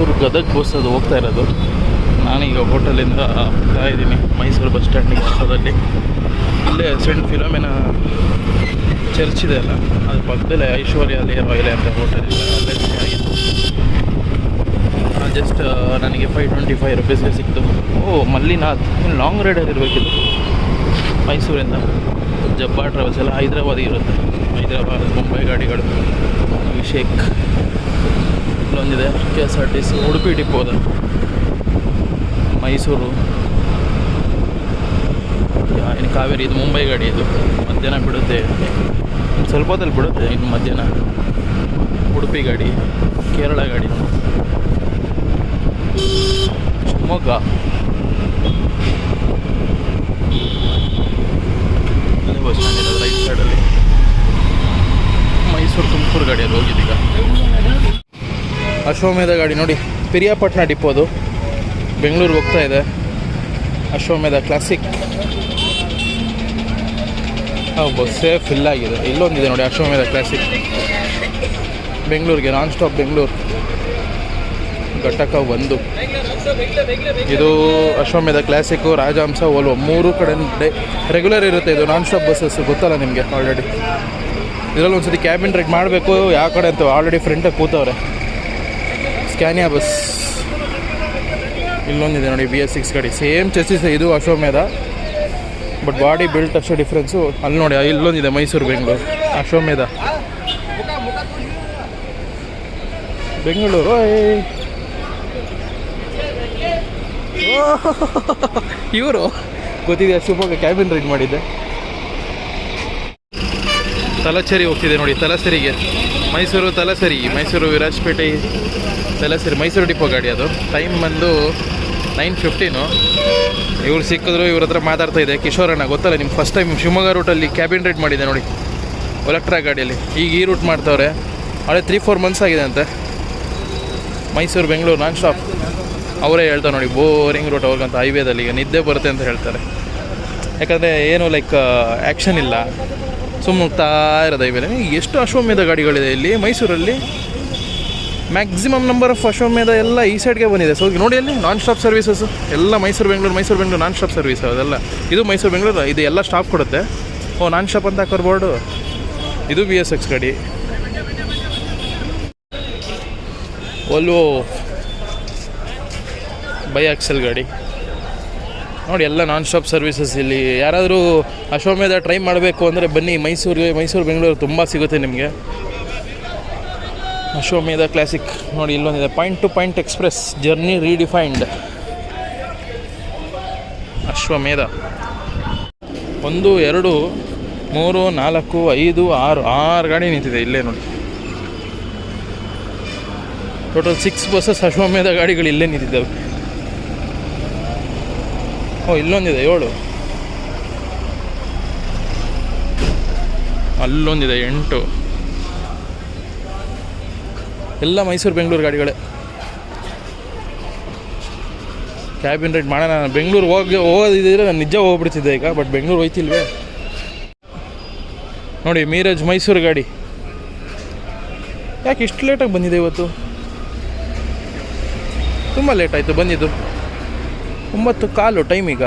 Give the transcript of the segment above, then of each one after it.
Mysuru Gadag bus ಅದು ಹೋಗ್ತಾ ಇರೋದು. ನಾನೀಗ ಹೋಟೆಲಿಂದ ಹೋಗ್ತಾ ಇದ್ದೀನಿ. ಮೈಸೂರು ಬಸ್ ಸ್ಟ್ಯಾಂಡಿಗೆ ಹತ್ರದಲ್ಲಿ ಇಲ್ಲೇ ಸೆಂಟ್ ಫಿಲೋಮಿನ ಚರ್ಚ್ ಇದೆ ಅಲ್ಲ ಅದ್ರ ಪಕ್ಕದಲ್ಲೇ ಐಶ್ವರ್ಯ ಅಲ್ಲಿ ರಾಯಲೆ ಅಂತ ಹೋಟೆಲ್ ಅಲ್ಲೇ ಜಸ್ಟ್ ನನಗೆ ಫೈವ್ ಟ್ವೆಂಟಿ ಫೈವ್ ರುಪೀಸ್ಗೆ ಸಿಕ್ತು. ಓ, ಮಲ್ಲಿನಾಥ್, ಇನ್ನು ಲಾಂಗ್ ರೈಡಲ್ಲಿ ಇರಬೇಕಿತ್ತು. ಮೈಸೂರಿಂದ. ಜಬ್ಬಾ ಟ್ರಾವೆಲ್ಸ್ ಎಲ್ಲ ಹೈದ್ರಾಬಾದಿಗೆ ಇರುತ್ತೆ. ಹೈದ್ರಾಬಾದ್, ಮುಂಬೈ ಗಾಡಿಗಳು. Abhishek. ಇಲ್ಲೊಂದಿದೆ K S R T C Udupi depot ಅದ ಮೈಸೂರು ಇನ್ನು ಕಾವೇರಿ ಇದು ಮುಂಬೈ ಗಾಡಿ ಇದು. ಮಧ್ಯಾಹ್ನ ಬಿಡುತ್ತೆ. ಇನ್ನು ಸ್ವಲ್ಪ ಹೊತ್ತಲ್ಲಿ ಬಿಡುತ್ತೆ. ಇನ್ನು ಮಧ್ಯಾಹ್ನ. ಉಡುಪಿ ಗಾಡಿ ಕೇರಳ ಗಾಡಿ. ಶಿವಮೊಗ್ಗ. ಬಸ್ ಸ್ಟ್ಯಾಂಡ್ ಇರೋದು ರೈಟ್ ಸೈಡಲ್ಲಿ. ಮೈಸೂರು ತುಮಕೂರು ಗಾಡಿಯಲ್ಲಿ ಹೋಗಿದ್ದೀಗ. ಅಶ್ವಮೇಧ ಗಾಡಿ ನೋಡಿ. ಪಿರಿಯಾಪಟ್ಟಣ ಡಿಪೋದು ಬೆಂಗಳೂರಿಗೆ ಹೋಗ್ತಾ ಇದೆ. ಅಶ್ವಮೇಧ ಕ್ಲಾಸಿಕ್ ಬಸ್ಸೇ ಫಿಲ್ ಆಗಿದೆ. ಇಲ್ಲೊಂದಿದೆ ನೋಡಿ, ಅಶ್ವಮೇಧ ಕ್ಲಾಸಿಕ್ ಬೆಂಗಳೂರಿಗೆ ನಾನ್ ಸ್ಟಾಪ್ ಬೆಂಗಳೂರು. ಘಟಕ ಒಂದು. ಇದು ಅಶ್ವಮೇಧ ಕ್ಲಾಸಿಕ್ಕು ರಾಜಹಂಸ, ಓಲ್ವೋ. ಮೂರು ಕಡೆ ರೆಗ್ಯುಲರ್ ಇರುತ್ತೆ ಇದು. ನಾನ್ ಸ್ಟಾಪ್ ಬಸ್ಸಸ್ ಗೊತ್ತಲ್ಲ ನಿಮಗೆ ಆಲ್ರೆಡಿ ಇದರಲ್ಲಿ ಒಂದ್ಸತಿ ಕ್ಯಾಬಿನ್ ರೈಡ್ ಮಾಡಬೇಕು. ಯಾವ ಕಡೆ ಅಂತ ಆಲ್ರೆಡಿ ಫ್ರೆಂಟಾಗಿ ಕೂತವ್ರೆ. ಸ್ಕ್ಯಾನಿಯಾ ಬಸ್ ಇಲ್ಲೊಂದಿದೆ ನೋಡಿ ಬಿ ಎಸ್ ಸಿಕ್ಸ್ ಗಾಡಿ. ಸೇಮ್ ಚೆಸ್ಸಿಸ್ ಇದು ಅಶ್ವಮೇಧ ಬಟ್ ಬಾಡಿ ಬಿಲ್ಟ್ ಅಷ್ಟೇ ಡಿಫ್ರೆನ್ಸು ಅಲ್ಲಿ ನೋಡಿ ಇಲ್ಲೊಂದಿದೆ ಮೈಸೂರು, ಬೆಂಗಳೂರು. ಅಶ್ವಮೇಧ ಬೆಂಗಳೂರು ಇವರು? ಗೊತ್ತಿದೆ ಶಿವಮೊಗ್ಗ ಕ್ಯಾಬಿನ್ ರೈಡ್ ಮಾಡಿದ್ದೆ. ತಲಚೇರಿ ಹೋಗ್ತಿದೆ ನೋಡಿ, ತಲಸರಿಗೆ. ಮೈಸೂರು ತಲಸರಿ, ಮೈಸೂರು ವಿರಾಜಪೇಟೆ ತಲಸರಿ, ಮೈಸೂರು ಡಿಪೋ ಗಾಡಿ ಅದು. ಟೈಮ್ ಬಂದು ನೈನ್ ಫಿಫ್ಟೀನು ಇವ್ರು ಸಿಕ್ಕಿದ್ರು, ಇವ್ರ ಹತ್ರ ಮಾತಾಡ್ತಾ ಇದೆ. ಕಿಶೋರಣ್ಣ ಗೊತ್ತಲ್ಲ ನಿಮ್ಮ ಫಸ್ಟ್ ಟೈಮ್ ಶಿವಮೊಗ್ಗ ರೂಟಲ್ಲಿ ಕ್ಯಾಬಿನ್ ರೈಡ್ ಮಾಡಿದೆ ನೋಡಿ. ಒಲೆಕ್ಟ್ರಾ ಗಾಡಿಯಲ್ಲಿ. ಈಗ ಈ ರೂಟ್ ಮಾಡ್ತಾವ್ರೆ. ಅವಳೆ ತ್ರೀ ಫೋರ್ ಮಂತ್ಸ್ ಆಗಿದೆ ಅಂತೆ. ಮೈಸೂರು, ಬೆಂಗಳೂರು ನಾನ್ ಸ್ಟಾಪ್ ಅವರೇ ಹೇಳ್ತಾರೆ ನೋಡಿ ಬೋರಿಂಗ್ ರೂಟ್ ಅವ್ರಿಗಂತ ಹೈವೇದಲ್ಲಿ ಈಗ ನಿದ್ದೆ ಬರುತ್ತೆ ಅಂತ ಹೇಳ್ತಾರೆ. ಯಾಕಂದರೆ ಏನು ಲೈಕ್ ಆ್ಯಕ್ಷನ್ ಇಲ್ಲ. ಸುಮ್ಮನೆ ಇರೋದು ಬೇರೆ ಎಷ್ಟು ಅಶ್ವಮೇಧ ಗಾಡಿಗಳಿದೆ ಇಲ್ಲಿ? ಮೈಸೂರಲ್ಲಿ ಮ್ಯಾಕ್ಸಿಮಮ್ ನಂಬರ್ ಆಫ್ ಅಶ್ವಮೇಧ ಎಲ್ಲ ಈ ಸೈಡ್ಗೆ ಬಂದಿದೆ. ಸೊ ನೋಡಿ ಅಲ್ಲಿ ನಾನ್ ಸ್ಟಾಪ್ ಸರ್ವಿಸಸ್ ಎಲ್ಲ Mysuru, Bengaluru Mysuru, Bengaluru non stop service ಅದೆಲ್ಲ. ಇದು ಮೈಸೂರು, ಬೆಂಗಳೂರು, ಇದು ಎಲ್ಲ ಸ್ಟಾಪ್ ಕೊಡುತ್ತೆ. ಓ ನಾನ್ ಸ್ಟಾಪ್ ಅಂತ ಕರ್ಬೋರ್ಡು ಇದು ಬಿ ಎಸ್ ಎಕ್ಸ್ ಗಾಡಿ. ಒಲ್ವೋ ಬೈ ಆಕ್ಸೆಲ್ ಗಾಡಿ. ನೋಡಿ, ಎಲ್ಲ ನಾನ್ ಸ್ಟಾಪ್ ಸರ್ವಿಸಸ್ ಇಲ್ಲಿ. ಯಾರಾದರೂ ಅಶ್ವಮೇಧ ಟ್ರೈ ಮಾಡಬೇಕು ಅಂದರೆ ಬನ್ನಿ, ಮೈಸೂರಿಗೆ, ಮೈಸೂರು, ಬೆಂಗಳೂರು ತುಂಬ ಸಿಗುತ್ತೆ ನಿಮಗೆ. ಅಶ್ವಮೇಧ ಕ್ಲಾಸಿಕ್ ನೋಡಿ, ಇಲ್ಲೊಂದಿದೆ. Point to point express journey redefined Ashwamedha. ಒಂದು, ಎರಡು, ಮೂರು, ನಾಲ್ಕು, ಐದು, ಆರು ಆರು ಗಾಡಿ ನಿಂತಿದೆ ಇಲ್ಲೇ ನೋಡಿ. ಟೋಟಲ್ ಸಿಕ್ಸ್ ಬಸ್ಸಸ್ ಅಶ್ವಮೇಧ ಗಾಡಿಗಳು ಇಲ್ಲೇ ನಿಂತಿದ್ದಾವೆ. ಓ, ಇಲ್ಲೊಂದಿದೆ, ಏಳು. ಅಲ್ಲೊಂದಿದೆ, ಎಂಟು. ಎಲ್ಲ ಮೈಸೂರು, ಬೆಂಗಳೂರು ಗಾಡಿಗಳೇ. ಕ್ಯಾಬಿನ್ ರೈಡ್ ಮಾಡೋಣ ಬೆಂಗಳೂರು ಹೋಗಿ ಹೋಗೋದಿದ್ದರೆ ನಾನು ನಿಜ ಹೋಗ್ಬಿಡ್ತಿದ್ದೆ ಈಗ ಬಟ್ ಬೆಂಗಳೂರು ಹೋಯ್ತಿಲ್ವೇ? ನೋಡಿ, ಮೀರಜ್ ಮೈಸೂರು ಗಾಡಿ. ಯಾಕೆ ಇಷ್ಟು ಲೇಟಾಗಿ ಬಂದಿದೆ ಇವತ್ತು? ತುಂಬ ಲೇಟ್ ಆಯಿತು, ಬಂದಿದ್ದು. ಒಂಬತ್ತು ಕಾಲು ಟೈಮ್ ಈಗ.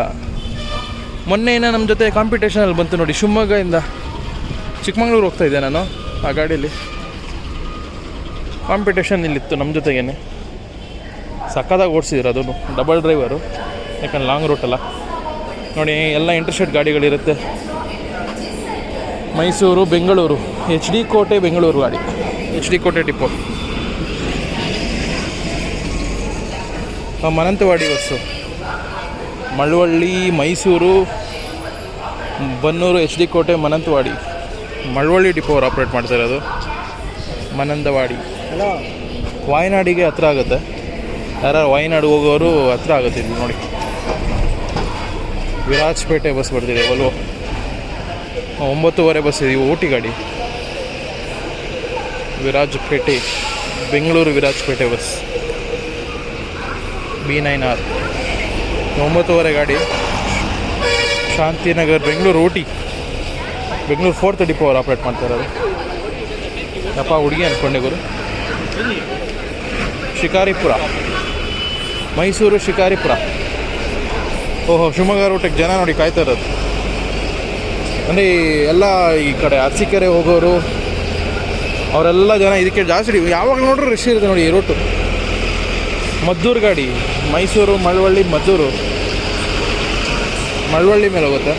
ಮೊನ್ನೆ ಏನೋ ನಮ್ಮ ಜೊತೆ ಕಾಂಪಿಟೇಷನಲ್ಲಿ ಬಂತು ನೋಡಿ, ಶಿವಮೊಗ್ಗದಿಂದ ಚಿಕ್ಕಮಂಗ್ಳೂರು ಹೋಗ್ತಾ ಇದ್ದೆ ನಾನು ಆ ಗಾಡೀಲಿ. ಕಾಂಪಿಟೇಷನ್ ಇಲ್ಲಿತ್ತು ನಮ್ಮ ಜೊತೆಗೇನೆ. ಸಖತ್ತಾಗಿ ಓಡಿಸಿದ್ರು ಅದನ್ನು ಡಬಲ್ ಡ್ರೈವರು ಯಾಕಂದ್ರೆ ಲಾಂಗ್ ರೂಟಲ್ಲ ನೋಡಿ, ಎಲ್ಲ ಇಂಟರ್ಸ್ಟೇಟ್ ಗಾಡಿಗಳಿರುತ್ತೆ. ಮೈಸೂರು, ಬೆಂಗಳೂರು ಎಚ್ ಡಿ ಕೋಟೆ, ಬೆಂಗಳೂರು ಗಾಡಿ. H D Kote Tipu Mananthavady bus. Malavalli Mysuru Bannur H D Kote Mananthavady. Malavalli depot ಅವ್ರು ಆಪ್ರೇಟ್ ಮಾಡ್ತಾ ಇರೋದು. ಹಲೋ ವಾಯ್ನಾಡಿಗೆ ಹತ್ರ ಆಗುತ್ತೆ. ಯಾರು ವಾಯನಾಡು ಹೋಗೋರು ಹತ್ರ ಆಗುತ್ತೆ ಇಲ್ಲಿ ನೋಡಿ. ವಿರಾಜ್ಪೇಟೆ ಬಸ್ ಬರ್ತಿದೆ ಒಲ್ವೋ ಒಂಬತ್ತುವರೆ ಬಸ್ ಇದೆ ಊಟಿ ಗಾಡಿ. Virajpet Bengaluru Virajpet bus. B nine R. ಒಂಬತ್ತುವರೆ ಗಾಡಿ. ಶಾಂತಿನಗರ್, ಬೆಂಗಳೂರು, ಊಟಿ. ಬೆಂಗಳೂರು ಫೋರ್ ತರ್ಟಿ ಅವ್ರು ಆಪ್ರೇಟ್ ಮಾಡ್ತಾ ಇರೋದು. ಯಪ್ಪ, ಹುಡುಗಿ ಅನ್ಕೊಂಡೆ ಗುರು. ಶಿಕಾರಿಪುರ. ಮೈಸೂರು ಶಿಕಾರಿಪುರ. ಓಹೋ, ಶಿವಮೊಗ್ಗ ರೂಟಿಗೆ ಜನ ನೋಡಿ ಕಾಯ್ತಾ ಇರೋದು. ಅಂದರೆ ಎಲ್ಲ ಈ ಕಡೆ ಅರಸೀಕೆರೆ ಹೋಗೋರು, ಅವರೆಲ್ಲ ಜನ ಇದಕ್ಕೆ ಜಾಸ್ತಿ ಯಾವಾಗ ನೋಡ್ರೂ ರಶ್ ಇರುತ್ತೆ ನೋಡಿ ಈ ರೂಟು ಮದ್ದೂರು ಗಾಡಿ, ಮೈಸೂರು, ಮಳವಳ್ಳಿ, ಮದ್ದೂರು. ಮಳವಳ್ಳಿ ಮೇಲೆ ಹೋಗುತ್ತೆ.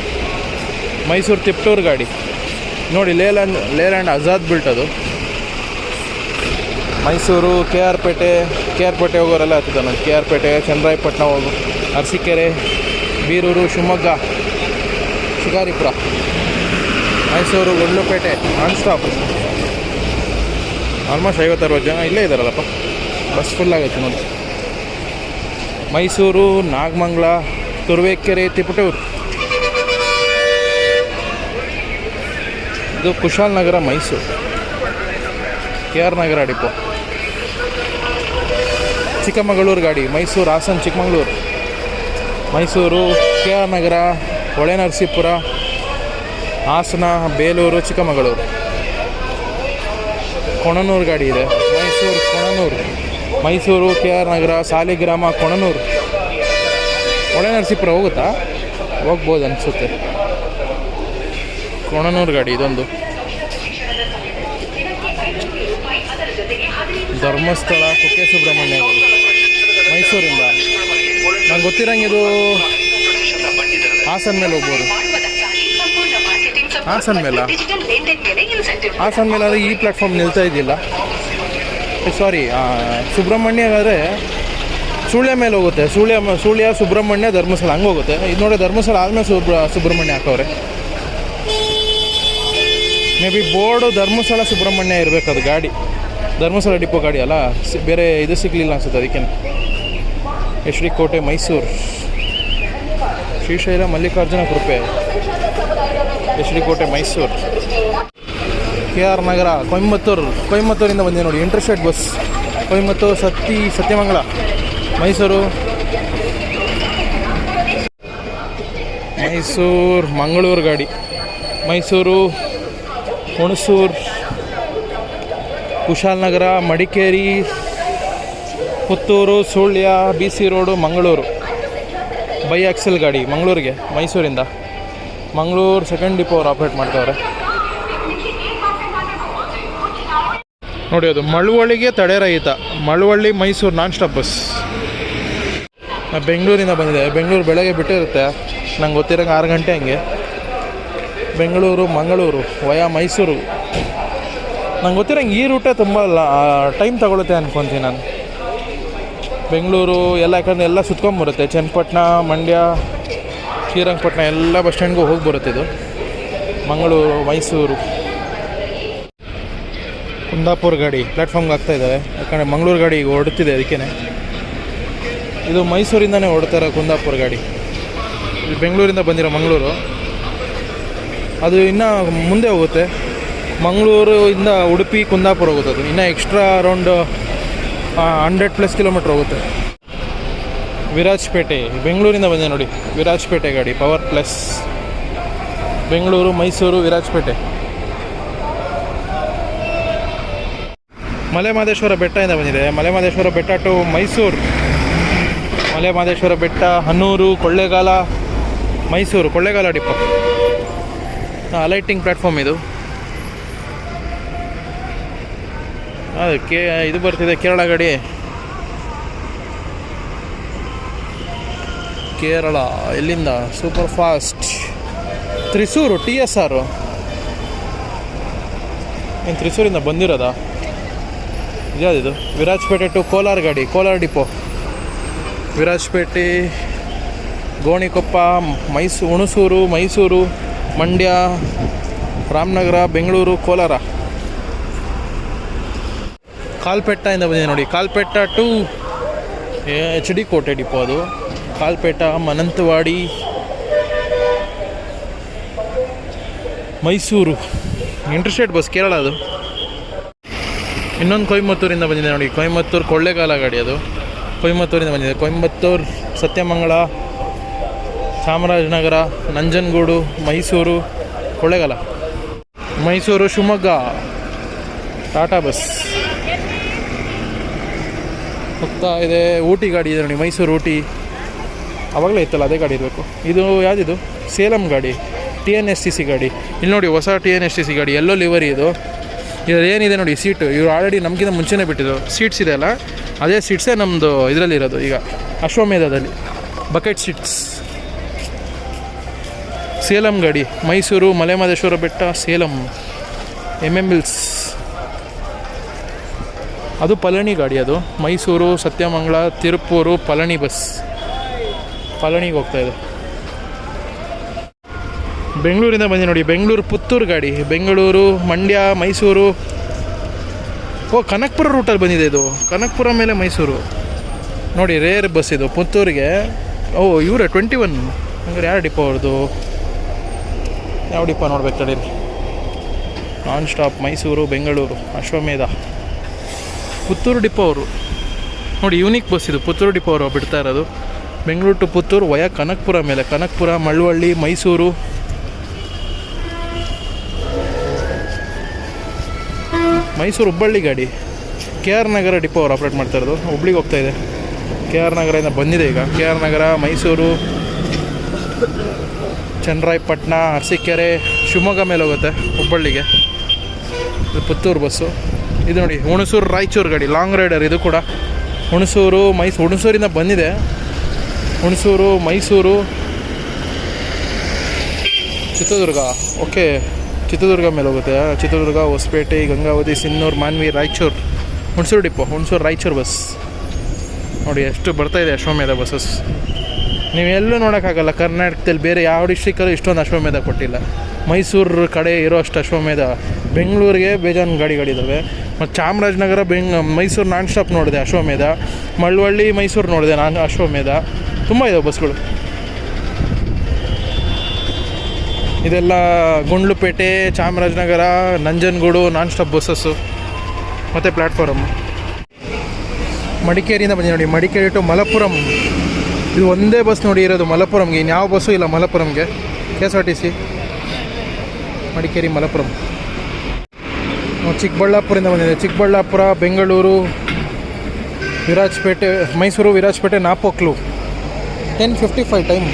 ಮೈಸೂರು ತಿಪ್ಟೂರು ಗಾಡಿ. ನೋಡಿ ಲೇಲ್ಯಾಂಡ್ ಲೇಲ್ಯಾಂಡ್ ಆಜಾದ್ ಬಿಲ್ಟ್ ಅದು. Mysuru, K R Pete, K R Pete ಹೋಗೋರೆಲ್ಲ ಹತ್ತಿದ ನಾನು. ಕೆ ಆರ್ ಪೇಟೆ, ಚಂದ್ರಾಯಪಟ್ಟಣ ಹೋಗು Arsikere, Birur, Shivamogga, Shikaripura. Mysuru Gundlupet non stop almost ಐವತ್ತರವತ್ತು ಜನ ಇಲ್ಲೇ ಇದ್ದಾರಲ್ಲಪ್ಪ. ಬಸ್ ಫುಲ್ ನೋಡಿ. ಮೈಸೂರು, ನಾಗಮಂಗಲ, ತುರುವೇಕೆರೆ, ತಿಪಟೂರು. ಇದು Kushalnagar Mysuru. K R Nagar depot Chikkamagaluru ಗಾಡಿ, Mysuru, Hassan, Chikkamagaluru. Mysuru K R Nagar, Holenarasipura, Hassan, Belur, Chikkamagaluru. Konanur ಗಾಡಿ ಇದೆ. Mysuru, Konanur. Mysuru, K R Nagar, Saligrama, Konanur. Holenarasipura ಹೋಗುತ್ತಾ? ಹೋಗ್ಬೋದು ಅನಿಸುತ್ತೆ. ಕೊಣನೂರು ಗಾಡಿ ಇದೊಂದು. ಧರ್ಮಸ್ಥಳ, ಕುಕ್ಕೆ ಸುಬ್ರಹ್ಮಣ್ಯ. ಮೈಸೂರಿಂದ. ನಂಗೆ ಗೊತ್ತಿರಂಗೆ ಇದು ಹಾಸನ ಮೇಲೆ ಹೋಗ್ಬೋದು. ಹಾಸನ ಮೇಲ? ಹಾಸನ ಮೇಲೆ ಆದರೆ ಈ ಪ್ಲಾಟ್ಫಾರ್ಮ್ ನಿಲ್ತಾ ಇದ್ದಿಲ್ಲ. ಸಾರಿ ಸುಬ್ರಹ್ಮಣ್ಯ ಆದರೆ ಸುಳ್ಯ ಮೇಲೆ ಹೋಗುತ್ತೆ. ಸುಳ್ಯ ಸುಳ್ಯ, ಸುಬ್ರಹ್ಮಣ್ಯ, ಧರ್ಮಸ್ಥಳ, ಹಂಗೆ ಹೋಗುತ್ತೆ. ಇದು ನೋಡಿ ಧರ್ಮಸ್ಥಳ ಆದಮೇಲೆ ಸುಬ್ರ, ಸುಬ್ರಹ್ಮಣ್ಯ ಹಾಕೋರೆ. Maybe board Dharmasthala, Subramanya ಇರಬೇಕು ಅದು ಗಾಡಿ. ಧರ್ಮಸ್ಥಳ ಡಿಪೋ ಗಾಡಿ ಅಲ್ಲ? ಬೇರೆ ಇದು ಸಿಗಲಿಲ್ಲ ಅನ್ಸುತ್ತೆ ಅದಕ್ಕೆ. H D Kote, Mysuru. ಶ್ರೀಶೈಲ ಮಲ್ಲಿಕಾರ್ಜುನ ಕೃಪೆ. H Kote, Mysuru. K R Nagar Coimbatore ಕೊಯಂಬತ್ತೂರಿಂದ ಬಂದಿದೆ ನೋಡಿ ಇಂಟರ್ಸ್ಟೇಟ್ ಬಸ್ ಕೊಯಂಬತ್ತೂರು, ಸತ್ತಿ, ಸತ್ಯಮಂಗಲ, ಮೈಸೂರು. ಮೈಸೂರು, ಮಂಗಳೂರು ಗಾಡಿ. Mysuru, Hunsur Kushalnagar Madikeri, Puttur, Sullia, B C road, Mangaluru. Bi axle ಗಾಡಿ, ಮಂಗಳೂರಿಗೆ, ಮೈಸೂರಿಂದ. ಮಂಗಳೂರು ಸೆಕೆಂಡ್ ಡಿಪೋ ಅವ್ರು ಆಪ್ರೇಟ್ ಮಾಡ್ತಾವ್ರೆ. ನೋಡಿ, ಅದು ಮಳವಳ್ಳಿಗೆ ತಡೆರಹಿತ Malavalli, Mysuru non stop bus ಬೆಂಗಳೂರಿಂದ ಬಂದಿದೆ. ಬೆಂಗಳೂರು ಬೆಳಗ್ಗೆ ಬಿಟ್ಟಿರುತ್ತೆ. ನಂಗೆ ಗೊತ್ತಿರೋಂಗೆ ಆರು ಗಂಟೆ ಹಂಗೆ. ಬೆಂಗಳೂರು, ಮಂಗಳೂರು, ವಯಾ ಮೈಸೂರು. ನಂಗೆ ಗೊತ್ತಿರೋಂಗೆ ಈ ರೂಟೇ ತುಂಬ ಟೈಮ್ ತಗೊಳುತ್ತೆ ಅನ್ಕೊಂತೀನಿ ನಾನು. ಬೆಂಗಳೂರು, ಎಲ್ಲ ಯಾಕಂದರೆ ಎಲ್ಲ ಸುತ್ಕೊಂಬರುತ್ತೆ ಚನ್ನಪಟ್ಟಣ, ಮಂಡ್ಯ, ಶ್ರೀರಂಗಪಟ್ಟಣ ಎಲ್ಲ ಬಸ್ ಸ್ಟ್ಯಾಂಡ್ಗೂ ಹೋಗಿ ಬರುತ್ತೆ ಇದು. ಮಂಗಳೂರು, ಮೈಸೂರು. ಕುಂದಾಪುರ ಗಾಡಿ ಪ್ಲ್ಯಾಟ್ಫಾರ್ಮ್ಗೆ ಆಗ್ತಾ ಇದ್ದಾವೆ ಯಾಕಂದರೆ ಮಂಗಳೂರು ಗಾಡಿ ಈಗ ಹೊರಡ್ತಿದೆ ಅದಕ್ಕೇ ಇದು ಮೈಸೂರಿಂದನೇ ಹೊಡ್ತಾರೆ ಕುಂದಾಪುರ ಗಾಡಿ. ಇದು ಬೆಂಗಳೂರಿಂದ ಬಂದಿರೋ ಮಂಗಳೂರು. ಅದು ಇನ್ನೂ ಮುಂದೆ ಹೋಗುತ್ತೆ. ಮಂಗಳೂರು ಇಂದ ಉಡುಪಿ, ಕುಂದಾಪುರ ಹೋಗುತ್ತೆ ಅದು. ಇನ್ನೂ extra around hundred plus kilometre ಹೋಗುತ್ತೆ. ವಿರಾಜಪೇಟೆ, ಬೆಂಗಳೂರಿಂದ ಬಂದೆ ನೋಡಿ. ವಿರಾಜಪೇಟೆ ಗಾಡಿ ಪವರ್ ಪ್ಲಸ್ ಬೆಂಗಳೂರು, ಮೈಸೂರು, ವಿರಾಜಪೇಟೆ. ಮಲೆ ಮಹದೇಶ್ವರ ಬೆಟ್ಟದಿಂದ ಬಂದಿದೆ. ಮಲೆ ಮಹದೇಶ್ವರ ಬೆಟ್ಟ to Mysuru. Male Mahadeshwara Betta Hanur Kollegal, Mysuru, Kollegal depot. Alighting platform ಇದು. ಅದಕ್ಕೆ ಇದು ಬರ್ತಿದೆ ಕೇರಳ ಗಡಿ. ಕೇರಳ, ಎಲ್ಲಿಂದ? Super fast Thrissur T S R ಏನು ತ್ರಿಸೂರಿಂದ ಬಂದಿರೋದಾ? ಇದ್ಯಾವುದಿದು? ವಿರಾಜಪೇಟೆ ಟು ಕೋಲಾರ ಗಾಡಿ, ಕೋಲಾರ ಡಿಪೋ. ವಿರಾಜಪೇಟೆ, ಗೋಣಿಕೊಪ್ಪ ಮೈಸೂರು ಹುಣಸೂರು, ಮೈಸೂರು, ಮಂಡ್ಯ, ರಾಮನಗರ, ಬೆಂಗಳೂರು, ಕೋಲಾರ. ಕಾಲ್ಪೆಟ್ಟಿಂದ ಬಂದಿದೆ ನೋಡಿ. Kalpetta to H D Kote depot ಅದು. ಕಾಲ್ಪೇಟ ಮನಂತವಾಡಿ ಮೈಸೂರು. ಇಂಟರ್ಸ್ಟೇಟ್ ಬಸ್ ಕೇರಳ ಅದು. ಇನ್ನೊಂದು ಕೊಯಮತ್ತೂರಿಂದ ಬಂದಿದೆ ನೋಡಿ ಕೊಯಮತ್ತೂರು ಕೊಳ್ಳೇಗಾಲ ಗಾಡಿ ಅದು. ಕೊಯಮತ್ತೂರಿಂದ ಬಂದಿದೆ. Coimbatore Sathyamangalam Chamarajanagar, Nanjangud, Mysuru, Kollegal. Mysuru, Shivamogga, Tata bus. ಹೋಗ್ತಾ ಇದೆ, ಊಟಿ ಗಾಡಿ ಇದೆ ನೋಡಿ, ಮೈಸೂರು ಊಟಿ. ಆವಾಗಲೇ ಇತ್ತಲ್ಲ, ಅದೇ ಗಾಡಿ ಇರಬೇಕು. ಇದು ಯಾವುದಿದು? ಸೇಲಂ ಗಾಡಿ, T N S T C ಗಾಡಿ. ಇಲ್ಲಿ ನೋಡಿ, ಹೊಸ T N S T C ಗಾಡಿ, ಎಲ್ಲೋ ಲಿವರಿ ಇದು. ಇದ್ರಲ್ಲಿ ಏನಿದೆ ನೋಡಿ ಸೀಟು ಇವರು ಆಲ್ರೆಡಿ ನಮಗಿಂತ ಮುಂಚೆನೇ ಬಿಟ್ಟಿದ್ರು ಸೀಟ್ಸ್ ಇದೆ ಅಲ್ಲ? ಅದೇ ಸೀಟ್ಸೇ ನಮ್ಮದು ಇದರಲ್ಲಿ ಇರೋದು ಈಗ. ಅಶ್ವಮೇಧದಲ್ಲಿ. ಬಕೆಟ್ ಸೀಟ್ಸ್ ಸೇಲಂ ಗಾಡಿ. ಮೈಸೂರು ಮಲೆಮಹದೇಶ್ವರ ಬೆಟ್ಟ, ಸೇಲಂ. ಎಂ ಎಂ ಎಲ್ಸ್ ಅದು ಪಳನಿ ಗಾಡಿ ಅದು. ಮೈಸೂರು ಸತ್ಯಮಂಗಳ ತಿರುಪೂರು, ಪಳನಿ ಬಸ್. ಪಳನಿಗೆ ಹೋಗ್ತಾ ಇದೆ. ಬೆಂಗಳೂರಿಂದ ಬಂದಿ ನೋಡಿ, ಬೆಂಗಳೂರು ಪುತ್ತೂರು ಗಾಡಿ, ಬೆಂಗಳೂರು, ಮಂಡ್ಯ, ಮೈಸೂರು. ಓ, ಕನಕ್ಪುರ ರೂಟಲ್ಲಿ ಬಂದಿದೆ ಇದು. ಕನಕ್ಪುರ ಮೇಲೆ ಮೈಸೂರು. ನೋಡಿ ರೇರ್ ಬಸ್ ಇದು, ಪುತ್ತೂರಿಗೆ. ಓ, ಇವರೇ ಟ್ವೆಂಟಿ ಒನ್ ಹಂಗಾರೆ ಯಾರು ಡಿಪೋ ಅವ್ರದ್ದು ಯಾವ ಡಿಪೋ ನೋಡ್ಬೇಕು ತಡೀರಿ. ನಾನ್ ಸ್ಟಾಪ್ ಮೈಸೂರು, ಬೆಂಗಳೂರು, ಅಶ್ವಮೇಧ. ಪುತ್ತೂರು ಡಿಪೋ ಅವರು. ನೋಡಿ ಯೂನಿಕ್ ಬಸ್ ಇದು, ಪುತ್ತೂರು ಡಿಪೋ ಅವರು ಬಿಡ್ತಾ ಇರೋದು. ಬೆಂಗಳೂರು ಟು ಪುತ್ತೂರು, ವಯ ಕನಕ್ಪುರ ಮೇಲೆ. ಕನಕ್ಪುರ, ಮಳವಳ್ಳಿ, ಮೈಸೂರು. ಮೈಸೂರು ಹುಬ್ಬಳ್ಳಿ ಗಾಡಿ. ಕೆ ಆರ್ ನಗರ ಡಿಪೋ ಅವ್ರು ಆಪ್ರೇಟ್ ಮಾಡ್ತಾ ಇರೋದು. ಹುಬ್ಳಿಗೆ ಹೋಗ್ತಾ ಇದೆ. ಕೆ ಆರ್ ನಗರದಿಂದ ಬಂದಿದೆ ಈಗ. ಕೆ ಆರ್ ನಗರ, ಮೈಸೂರು ಚನ್ನರಾಯಪಟ್ಟಣ ಅರಸೀಕೆರೆ, ಶಿವಮೊಗ್ಗ ಮೇಲೆ ಹೋಗುತ್ತೆ ಹುಬ್ಬಳ್ಳಿಗೆ. ಇದು ಪುತ್ತೂರು ಬಸ್ಸು. ಇದು ನೋಡಿ, ಹುಣಸೂರು ರಾಯಚೂರು ಗಾಡಿ. ಲಾಂಗ್ ರೈಡರ್ ಇದು ಕೂಡ. ಹುಣಸೂರು ಮೈಸೂರು ಹುಣಸೂರಿಂದ ಬಂದಿದೆ. ಹುಣಸೂರು, ಮೈಸೂರು, ಚಿತ್ರದುರ್ಗ. ಓಕೆ ಚಿತ್ರದುರ್ಗ ಮೇಲೆ ಹೋಗುತ್ತೆ. Chitradurga, Hosapete, Gangavathi, Sindhanur, Manvi, Raichur, Hunsur depot, Hunsur Raichur bus. ನೋಡಿ ಎಷ್ಟು ಬರ್ತಾ ಇದೆ ಅಶ್ವಮೇಧ ಬಸ್ಸಸ್. ನೀವೆಲ್ಲೂ ನೋಡೋಕ್ಕಾಗಲ್ಲ, ಕರ್ನಾಟಕದಲ್ಲಿ ಬೇರೆ ಯಾವ ಡಿಸ್ಟ್ರಿಕ್ಕಲ್ಲೂ ಇಷ್ಟೊಂದು ಅಶ್ವಮೇಧ ಕೊಟ್ಟಿಲ್ಲ. ಮೈಸೂರು ಕಡೆ ಇರೋ ಅಷ್ಟು ಅಶ್ವಮೇಧ. ಬೆಂಗಳೂರಿಗೆ ಬೇಜಾನ್ ಗಾಡಿಗಳಿದ್ದಾವೆ ಮತ್ತು ಚಾಮರಾಜನಗರ, ಬೆಂಗ್, ಮೈಸೂರು ನಾನ್ ಸ್ಟಾಪ್ ನೋಡಿದೆ ಅಶ್ವಮೇಧ. ಮಳವಳ್ಳಿ, ಮೈಸೂರು ನೋಡಿದೆ ನಾನು, ಅಶ್ವಮೇಧ. ತುಂಬ ಇದಾವೆ ಬಸ್ಗಳು. ಇದೆಲ್ಲ Gundlupet, Chamarajanagar, Nanjangud non stop buses ಮತ್ತು ಪ್ಲ್ಯಾಟ್ಫಾರಮ್ ಮಡಿಕೇರಿಯಿಂದ ಬಂದಿ ನೋಡಿ, ಮಡಿಕೇರಿ ಟು ಮಲಪುರಂ ಇದು ಒಂದೇ ಬಸ್ ನೋಡಿ ಇರೋದು ಮಲಪುರಂಗೆ ಇನ್ಯಾವ ಬಸ್ಸು ಇಲ್ಲ ಮಲಪುರಂಗೆ K S R T C Madikeri Malappuram ಚಿಕ್ಕಬಳ್ಳಾಪುರದಿಂದ ಬಂದಿದೆ. Chikkaballapur, Bengaluru, Virajpet, Mysuru, Virajpet, Napoklu. Ten fifty five time